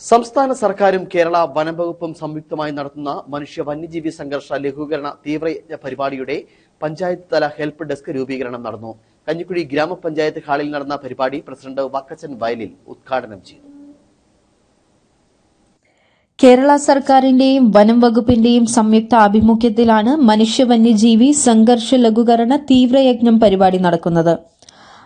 സംസ്ഥാന സർക്കാരും കേരള വനംവകുപ്പും സംയുക്തമായി നടത്തുന്ന മനുഷ്യ വന്യജീവി സംഘർഷ ലഘൂകരണ തീവ്രയജ്ഞ പരിപാടിയുടെ പഞ്ചായത്ത് തല ഹെൽപ്പ് ഡെസ്ക് രൂപീകരണം നടന്നു. കഞ്ഞിക്കുഴി ഗ്രാമപഞ്ചായത്ത് ഹാളിൽ നടന്ന പരിപാടി പ്രസിഡന്റ് വക്കച്ചൻ വയലിൽ ഉദ്ഘാടനം ചെയ്തു. കേരള സർക്കാരിന്റെയും വനം വകുപ്പിന്റെയും സംയുക്ത ആഭിമുഖ്യത്തിലാണ് മനുഷ്യ വന്യജീവി സംഘർഷ ലഘൂകരണ തീവ്രയജ്ഞം പരിപാടി നടക്കുന്നത്.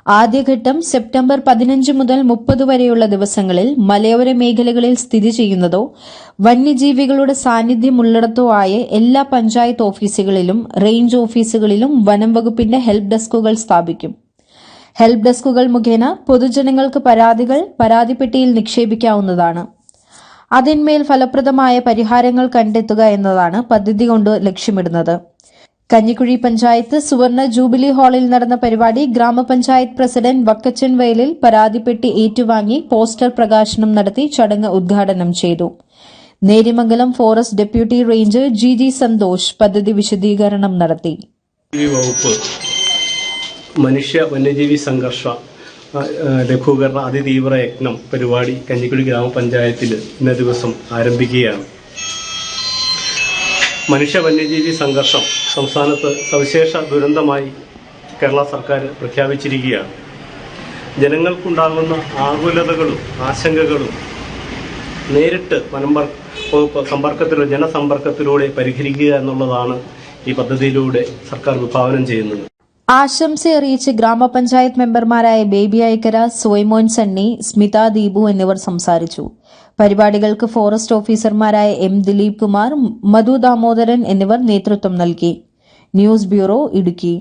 ആദ്യഘട്ടം സെപ്റ്റംബർ പതിനഞ്ച് മുതൽ മുപ്പത് വരെയുള്ള ദിവസങ്ങളിൽ മലയോര മേഖലകളിൽ സ്ഥിതി ചെയ്യുന്നതോ വന്യജീവികളുടെ സാന്നിധ്യമുള്ളിടത്തോ ആയ എല്ലാ പഞ്ചായത്ത് ഓഫീസുകളിലും റേഞ്ച് ഓഫീസുകളിലും വനം വകുപ്പിന്റെ ഹെൽപ്പ് ഡെസ്കുകൾ സ്ഥാപിക്കും. ഹെൽപ്പ് ഡെസ്കുകൾ മുഖേന പൊതുജനങ്ങൾക്ക് പരാതികൾ പരാതിപ്പെട്ടിയിൽ നിക്ഷേപിക്കാവുന്നതാണ്. അതിന്മേൽ ഫലപ്രദമായ പരിഹാരങ്ങൾ കണ്ടെത്തുക എന്നതാണ് പദ്ധതി കൊണ്ട് ലക്ഷ്യമിടുന്നത്. കഞ്ഞിക്കുഴി പഞ്ചായത്ത് സുവർണ ജൂബിലി ഹാളിൽ നടന്ന പരിപാടി ഗ്രാമപഞ്ചായത്ത് പ്രസിഡന്റ് വക്കച്ചൻ വയലിൽ പരാതിപ്പെട്ടി ഏറ്റുവാങ്ങി പോസ്റ്റർ പ്രകാശനം നടത്തി ചടങ്ങ് ഉദ്ഘാടനം ചെയ്തു. Nerimangalam forest deputy ranger G G Santhosh പദ്ധതി വിശദീകരണം നടത്തി. മനുഷ്യ വന്യജീവി സംഘർഷ ലഘൂകരണ അതിതീവ്ര യജ്ഞം പരിപാടി കഞ്ഞിക്കുഴി ഗ്രാമപഞ്ചായത്തിൽ ഇന്ന ദിവസം ആരംഭിക്കുകയാണ്. മനുഷ്യ വന്യജീവി സംഘർഷം സംസ്ഥാനത്ത് സവിശേഷ ദുരന്തമായി കേരള സർക്കാർ പ്രഖ്യാപിച്ചിരിക്കുകയാണ്. ജനങ്ങൾക്കുണ്ടാകുന്ന ആകുലതകളും ആശങ്കകളും നേരിട്ട് വനം വർ- വകുപ്പ് സമ്പർക്കത്തിലൂടെ ജനസമ്പർക്കത്തിലൂടെ പരിഹരിക്കുക എന്നുള്ളതാണ് ഈ പദ്ധതിയിലൂടെ സർക്കാർ വിഭാവനം ചെയ്യുന്നത്. ആശംസ അറിയിച്ച് ഗ്രാമപഞ്ചായത്ത് മെമ്പർമാരായ ബേബി ഐക്കര സോയ്മോൻ സണ്ണി സ്മിത ദീപു എന്നിവർ സംസാരിച്ചു. പരിപാടികൾക്ക് ഫോറസ്റ്റ് ഓഫീസർമാരായ എം ദിലീപ് കുമാർ മധു ദാമോദരൻ എന്നിവർ നേതൃത്വം നൽകി. News bureau Idukki.